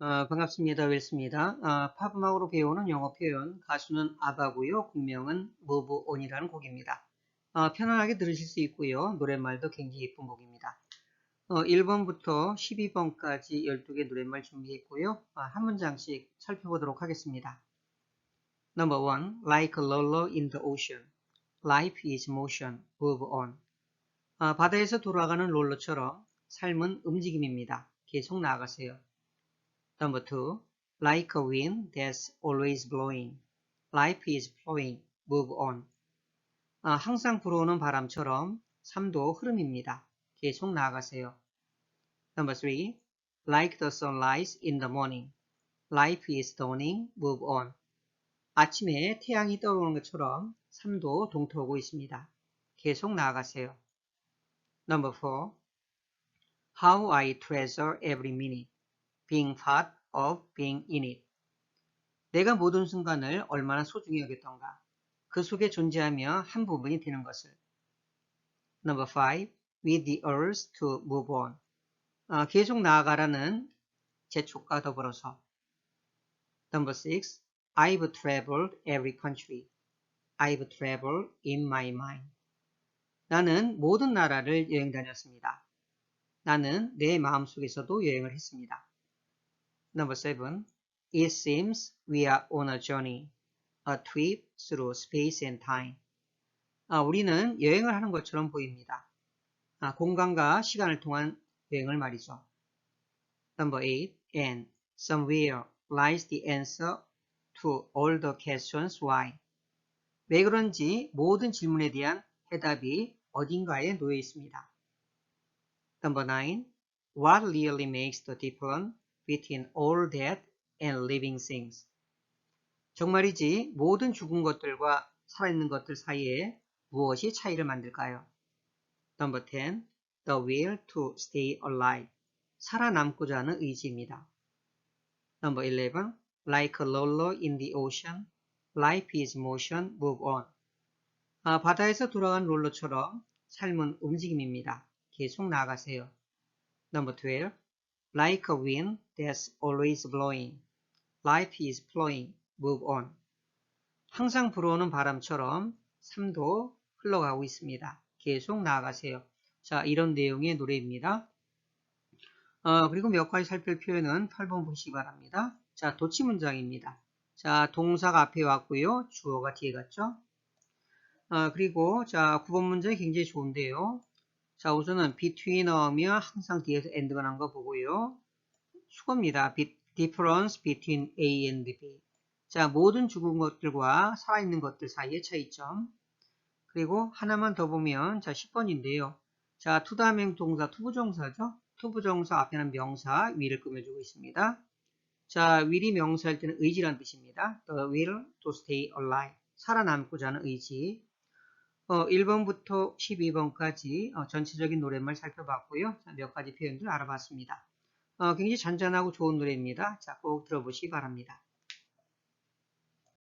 어, 반갑습니다. 웰스입니다. 어, 팝음악으로 배우는 영어 표현, 가수는 아바고요. 국명은 On이라는 곡입니다. 어, 편안하게 들으실 수 있고요. 노랫말도 굉장히 예쁜 곡입니다. 어, 1번부터 12번까지 12개 노랫말 준비했고요. 어, 한 문장씩 살펴보도록 하겠습니다. Number 1. Like a roller in the ocean. Life is motion. Move on. 어, 바다에서 돌아가는 롤러처럼 삶은 움직임입니다. 계속 나아가세요. Number two, like a wind that's always blowing. Life is flowing. Move on. 아, 항상 불어오는 바람처럼 삶도 흐름입니다. 계속 나아가세요. Number three, like the sunrise in the morning. Life is dawning. Move on. 아침에 태양이 떠오르는 것처럼 삶도 동토하고 있습니다. 계속 나아가세요. Number four, how I treasure every minute. Being part of being in it. 내가 모든 순간을 얼마나 소중히 여겼던가. 그 속에 존재하며 한 부분이 되는 것을. Number 5. With the urge to move on. 어, 계속 나아가라는 재촉과 더불어서. Number 6. I've traveled every country. I've traveled in my mind. 나는 모든 나라를 여행 다녔습니다. 나는 내 마음속에서도 여행을 했습니다. Number seven, it seems we are on a journey, a trip through space and time. 아, 우리는 여행을 하는 것처럼 보입니다. 아, 공간과 시간을 통한 여행을 말이죠. Number eight, and somewhere lies the answer to all the questions why. 왜 그런지 모든 질문에 대한 해답이 어딘가에 놓여 있습니다. Number nine, what really makes the difference between all dead and living things. 정말이지 모든 죽은 것들과 살아있는 것들 사이에 무엇이 차이를 만들까요? Number 10. The will to stay alive. 살아남고자 하는 의지입니다. Number 11. Like a roller in the ocean. Life is motion. Move on. 아, 바다에서 돌아간 롤러처럼 삶은 움직임입니다. 계속 나아가세요. Number 12. Like a wind that's always blowing. Life is flowing. Move on. 항상 불어오는 바람처럼 삶도 흘러가고 있습니다. 계속 나아가세요. 자, 이런 내용의 노래입니다. 어, 그리고 몇 가지 살필 표현은 8번 보시기 바랍니다. 자, 도치 문장입니다. 자, 동사가 앞에 왔고요. 주어가 뒤에 갔죠. 어, 그리고 자, 9번 문장이 굉장히 좋은데요. 자, 우선은 between 나오면 항상 뒤에서 end가 난 거 보고요. 수거입니다. difference between A and B. 자, 모든 죽은 것들과 살아있는 것들 사이의 차이점. 그리고 하나만 더 보면 자, 10번인데요. 자, 투다행 동사 투부정사죠. 투부정사 앞에는 명사 위를 꾸며주고 있습니다. 자, will이 명사일 때는 의지란 뜻입니다. The will to stay alive. 살아남고자 하는 의지. 어, 1번부터 12번까지 어, 전체적인 노랫말 살펴봤고요. 자, 몇 가지 표현들 알아봤습니다. 어, 굉장히 잔잔하고 좋은 노래입니다. 자, 꼭 들어보시기 바랍니다.